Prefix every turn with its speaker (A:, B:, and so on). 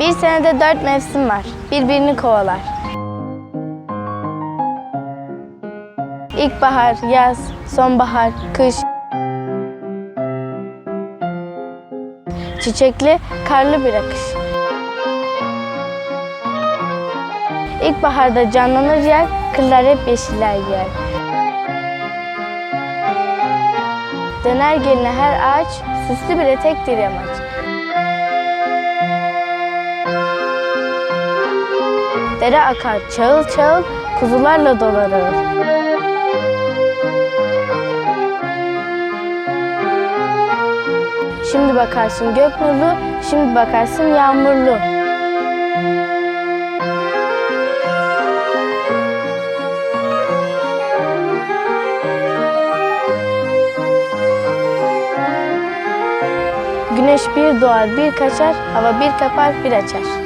A: Bir senede dört mevsim var. Birbirini kovalar. İlkbahar, yaz, sonbahar, kış. Çiçekli, karlı bir akış. İlkbaharda canlanır yer, kırlar hep yeşiller giyer. Döner geline her ağaç, süslü bir etektir yamaç. Dere akar çağıl çağıl, kuzularla dolar ağır. Şimdi bakarsın gök nurlu, şimdi bakarsın yağmurlu. Güneş bir doğar bir kaçar, hava bir kapar bir açar.